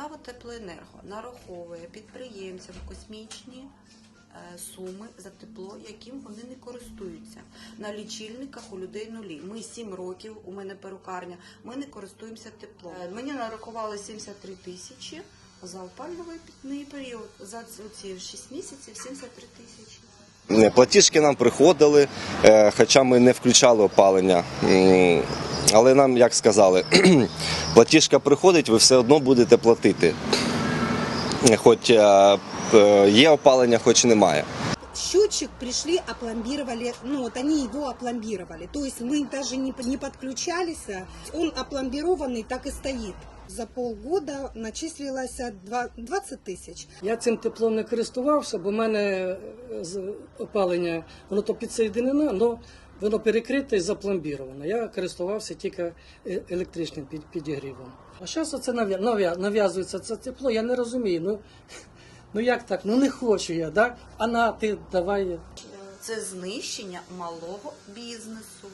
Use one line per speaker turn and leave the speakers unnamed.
Полтава Теплоенерго нараховує підприємцям космічні е, суми за тепло, яким вони не користуються. На лічильниках у людей нулі. Ми 7 років, у мене перукарня, ми не користуємося теплом. Е, Мені нарахували 73 тисячі за опалювальний період. За ці 6 місяців 73 тисячі.
Платіжки нам приходили, е, хоча ми не включали опалення. Але нам, як сказали, платіжка приходить, ви все одно будете платити. Хоч е, е, є опалення, хоч немає.
счетчик пришли, опломбировали, ну вот они его опломбировали. То есть мы даже не, не подключались, а он опломбированный так и стоит. За полгода начислилось два- 20 тысяч.
Я цим теплом не користувався, бо в мене е, з- опалення, воно то підсоєдинено, але воно перекрите і запломбіровано. Я користувався тільки е- електричним під- підігрівом. А зараз це нав'я- нав'я- нав'язується це тепло, я не розумію. Ну, ну як так? Ну не хочу я, да? А на ти давай.
Це знищення малого бізнесу.